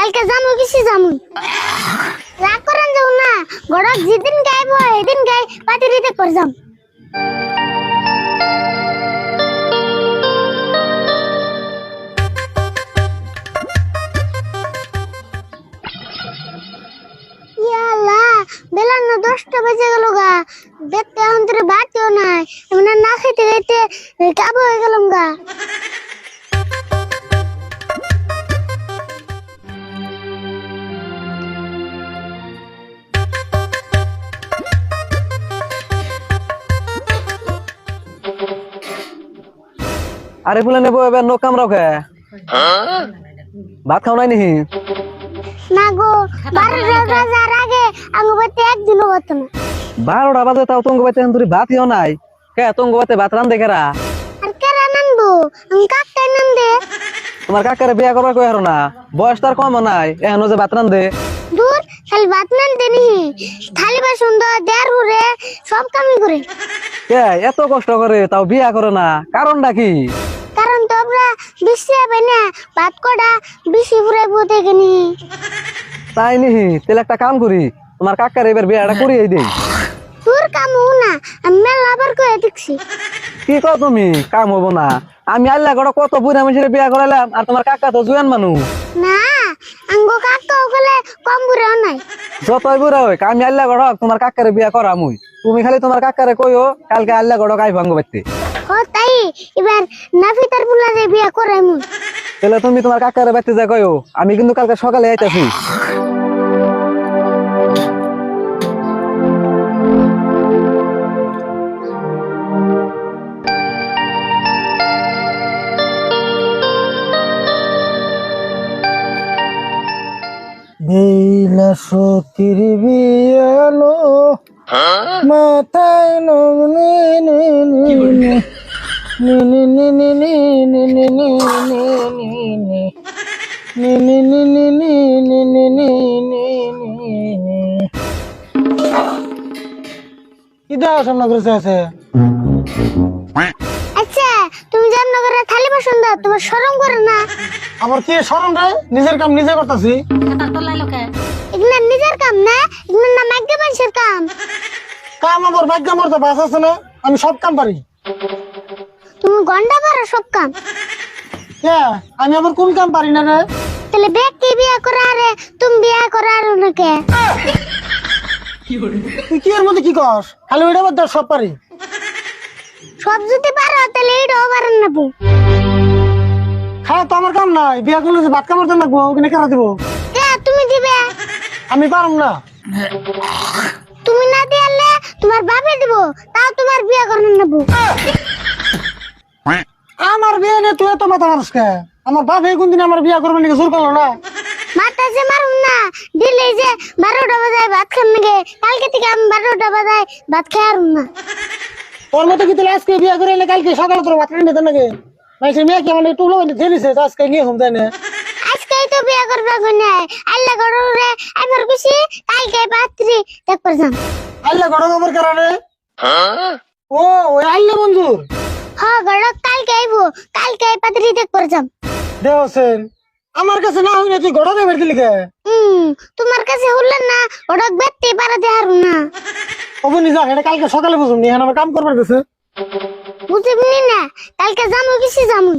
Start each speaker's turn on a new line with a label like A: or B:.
A: কালকে যামু কিছু যামু রাগ করেন যাও না গড়ক যেদিন গাইব, এদিন গাই, পাতি দিতে করে যাম। ইয়াল্লা বেলা না দশটা বেজে গেল গা। দেখতে এখন তোর বাতিও নাই। না খেতে খাইতে কাবু
B: আরে ফুলে নেব এবার নো কামরাও খে। ভাত খাও নাই নিহি?
A: না গো বারোটা আগে আঙ্গু একদিনও হতো না।
B: বারোটা বাজে তাও তোমাকে বাতে তুই ভাত খাও নাই। কে তোমাকে বাতে ভাত রান দেখেরা
A: আর কেরা নানবো আমি কাকটাই নান দে
B: তোমার কাকারে বিয়া করবার কই না? বয়স তার কম নাই এখনও যে ভাত রান দে
A: খালি ভাত নান দে নি থালি বাসন দা দেড় ঘুরে সব কামই করে।
B: কে এত কষ্ট করে তাও বিয়া করে না কারণটা কি?
A: কারণ তো আমরা বেশি হবে না ভাত কটা বেশি ফুরাই বোধে গেনি
B: তাই নিহি তাহলে একটা কাম করি তোমার কাকার এবার বিয়াটা করিয়ে দেই।
A: তোর কাম হো না আমি মেলা আবার করে দেখছি।
B: কি কও তুমি কাম হব না। আমি আল্লাহ কত বুড়া মানুষের বিয়া করাইলাম আর তোমার কাকা তো জুয়ান মানুষ।
A: না
B: যতই বুড়া হোক আমি আল্লাহ গড় তোমার কাকারে বিয়া করা মুই। তুমি খালি তোমার কাকারে কইও কালকে আল্লাহ গড় আই ভাঙ্গ পাইতে
A: ও তাই? এবার নাফিতার পুলা যে বিয়া করে মুই।
B: তাহলে তুমি তোমার কাকারে বাইতে যা কইও আমি কিন্তু কালকে সকালে আইতাছি।
C: বেলা সতীর বিয়ালো মাথায় নগ্নি কি দেওয়া সামনে করেছে আছে
A: করে থালি বাসন দাও তোমার শরম করে না?
C: আমার কি শরম রে? নিজের কাম নিজে করতেছি।
A: এগুলো নিজের কাম না? এগুলো না মানুষের কাম।
C: কাম আমার ভাগ্য আমার তো বাস আছে না? আমি সব কাম পারি।
A: তুমি গন্ডা পারো সব কাম?
C: কে? আমি আবার কোন কাম পারি না রে?
A: তাহলে ব্যক্তি বিয়া করে আরে? তুমি বিয়া করে আর ওনাকে
C: তুই কি এর মধ্যে কি কস? খালি ওইটা বাদ সব পারি।
A: সব যদি পারো তাহলে এটাও পারেন না বউ
C: খাওয়া তো আমার কাম নাই। বিয়া করলে যে ভাত কামড় দেন লাগবো ওখানে কেনা দিব?
A: কে তুমি দিবে?
C: আমি পারম না।
A: তুমি না তোমার বাপে দিব তাও তোমার বিয়া করেন না বউ
C: আমার বিয়ে নিয়ে তুই এত মাথা মানুষ কে? আমার বাপ এই কোনদিন আমার বিয়া করবে নাকি জোর করল না?
A: মাথা যে মারুম না দিলে যে বারোটা বাজায় ভাত খান নাকি কালকে থেকে আমি বারোটা বাজায় ভাত খাই আরুম না।
C: তোর মতো কি তাহলে আজকে বিয়া করে এলে কালকে সকালে তোর ভাত কিনে দেন নাকি ভাই সে মেয়েকে মানে একটু লোক ধরেছে তো আজকে নিয়ে ঘুম দেয় না
A: আজকেই তো বিয়া করবে গুনে আল্লাহ গড়রে আইবার খুশি কালকে পাত্রী দেখবার যাম
C: আল্লাহ গড় খবর কারণে ও ওই আল্লাহ বন্ধুর
A: হ গড়ক কালকে আইবো কালকে পাত্রী দেখবার যাম
C: দেহ হোসেন আমার কাছে না হইলে তুই গড় দেবের দিলি কে
A: হুম তোমার কাছে হলেন না ওড়ক বেতে পারা দেহারু না
C: অবনি যা এটা কালকে সকালে বুঝুন এখন আমার কাম করবার গেছে।
A: বুঝবনি না, কালকে জামু কিছু যামু